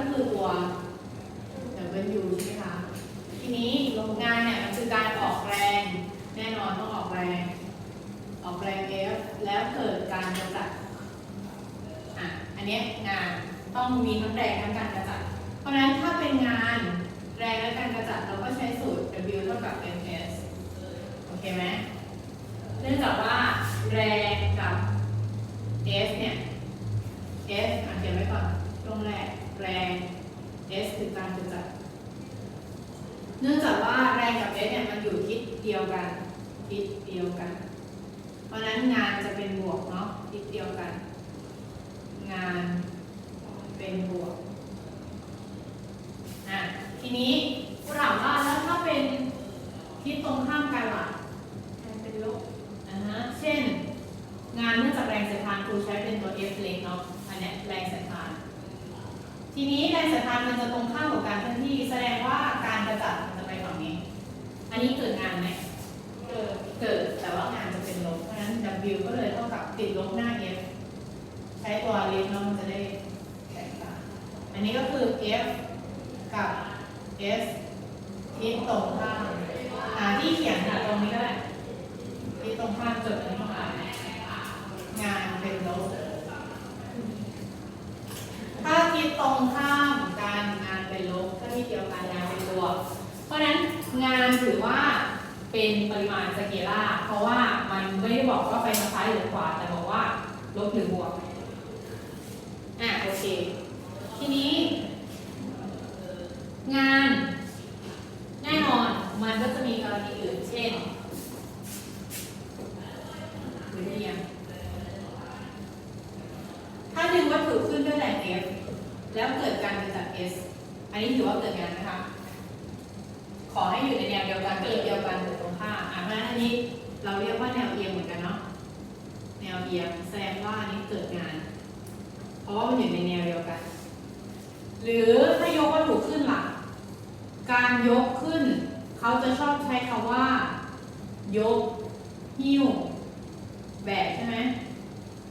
ก็คือตัว W ใช่ไหมคะ ทีนี้งานเนี่ยมันคือการออกแรง แน่นอนต้องออกแรง ออกแรง F แล้วเกิดการกระจัดอะอันนี้งานต้องมีทั้งแรงทั้งการกระจัด เพราะฉะนั้นถ้าเป็นงานแรงและการกระจัดเราก็ใช้สูตร W เท่ากับ ms โอเคไหมเนื่องจากว่าแรงกับ S เนี่ย S อะเขียนไว้ก่อนช่วงแรก แรง S คือการกระจัดเนื่องจากว่าแรงกับ S เนี่ยมันอยู่ทิศเดียวกัน ทิศเดียวกัน เพราะฉะนั้นงานจะเป็นบวกเนาะทิศเดียวกัน งานบวกอะทีนี้กูถามว่าแล้วถ้าเป็นทิศตรงข้ามกันล่ะแรงเป็นลบอ่าฮะเช่น งานเนื่องจากแรงเสียดทานครูใช้เป็นตัว F เล็กเนาะอันเนี้ยแรงเสียดทาน ทีนี้แรงเสียดทานมันจะตรงข้ามกับการเคลื่อนที่ แสดงว่าการกระจัดมันจะไปฝั่งนี้ อันนี้เกิดงานไหมเกิดเกิดแต่ว่างานจะเป็นลบเพราะฉะนั้น W ก็เลยเท่ากับติดลบหน้า F ใช้ตัวเล็กแล้วมันจะได้แตกต่างอันนี้ก็คือ F กับ S ทิศตรงข้ามอ่าที่เขียนอะตรงนี้ก็ได้ทิศตรงข้ามจดอันนี้เข้าไปงานเป็นลบ ถ้าทิศตรงข้ามการงานเป็นลบถ้าที่เดียวกันงานเป็นบวก เพราะฉะนั้นงานถือว่าเป็นปริมาณสเกล่าเพราะว่ามันไม่ได้บอกว่าไปทางซ้ายหรือขวาแต่บอกว่าลบหรือบวกอะโอเค ทีนี้ งานแน่นอนมันก็จะมีกรณีอื่นเช่นหรือเรียถ้าดึงวัตถุขึ้นด้วยแรง F แล้วเกิดการกระจัด S อันนี้ถือว่าเกิดงานนะคะ ขอให้อยู่ในแนวเดียวกันเกิดเดียวกันหรือตรงข้ามอะเพราะฉะนั้นอันนี้เราเรียกว่าแนวเอียงเหมือนกันเนาะแนวเอียงแสดงว่านี้เกิดงาน เพราะว่ามันอยู่ในแนวเดียวกัน หรือถ้ายกวัตถุขึ้นหล่ะการยกขึ้น เขาจะชอบใช้คำว่า ยกหิ้วแบกใช่ไหม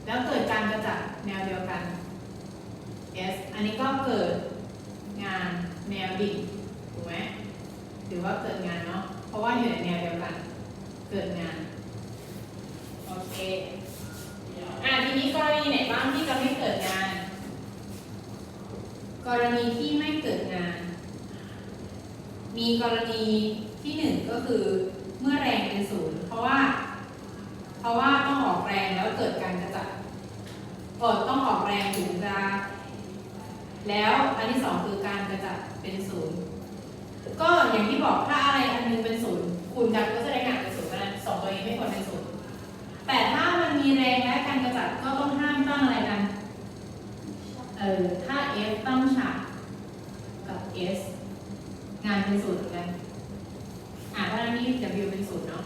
แล้วเกิดการกระจัดแนวเดียวกัน S อันนี้ก็เกิดงานแนวดิ่งถูกไหม หรือว่าเกิดงานเนาะ เพราะว่าอยู่ในแนวเดียวกัน เกิดงาน โอเคอะทีนี้กรณีไหนบ้างที่จะไม่เกิดงาน กรณีที่ไม่เกิดงาน มีกรณีที่หนึ่งก็คือเมื่อแรงเป็นศูนย์เพราะว่า เพราะว่าต้องออกแรงแล้วเกิดการกระจัดเออต้องออกแรงถึงจะแล้วอันที่สองคือการกระจัดเป็นศูนย์ ก็อย่างที่บอกถ้าอะไรอันนึงเป็นศูนย์คูณกันก็จะได้งานเป็นศูนย์เพราะฉะนั้นสองตัวนี้ไม่ควรเป็นศูนย์แต่ถ้ามันมีแรงและการกระจัดก็ต้องห้ามตั้งอะไรกันเออถ้า F ตั้งฉากกับ S งานเป็นศูนย์เหมือนกันอ่าเพราะฉะนั้นนี่ W เป็นศูนย์เนาะ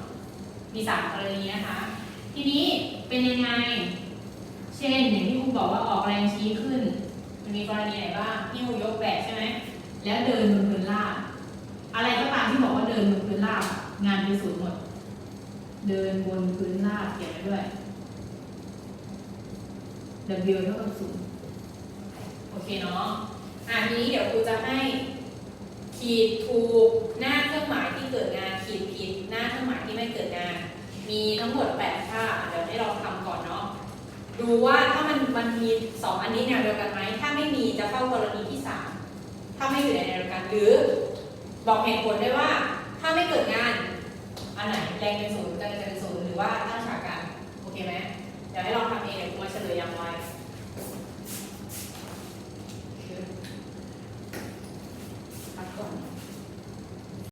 มีสามกรณีนะคะ ทีนี้เป็นยังไง เช่นอย่างที่ครูบอกว่าออกแรงชี้ขึ้น มันมีกรณีไหนบ้างที่ครูยกแบกใช่ไหมแล้วเดินบนพื้นราบ อะไรก็ตามที่บอกว่าเดินบนพื้นราบงานเป็นศูนย์หมด เดินบนพื้นราบเขียนไว้ด้วย W เท่ากับศูนย์โอเคเนาะอะทีนี้เดี๋ยวครูจะให้ขีดถูกหน้าเครื่องหมายที่เกิดงานขีดผิดหน้าเครื่องหมายที่ไม่เกิดงาน มีทั้งหมด8ค่าเดี๋ยวให้เราทำก่อนเนาะดูว่าถ้ามันมันมีสองอันนี้แนวเดียวกันไหมถ้าไม่มีจะเข้ากรณีที่สามถ้าไม่อยู่ในแนวเดียวกันหรือ บอกเหตุผลได้ว่าถ้าไม่เกิดงาน อันไหนแรงเป็นศูนย์กำลังจะเป็นศูนย์หรือว่าตั้งฉากกันโอเคไหมเดี๋ยวให้ลองทำเองเดี๋ยวมาเฉลย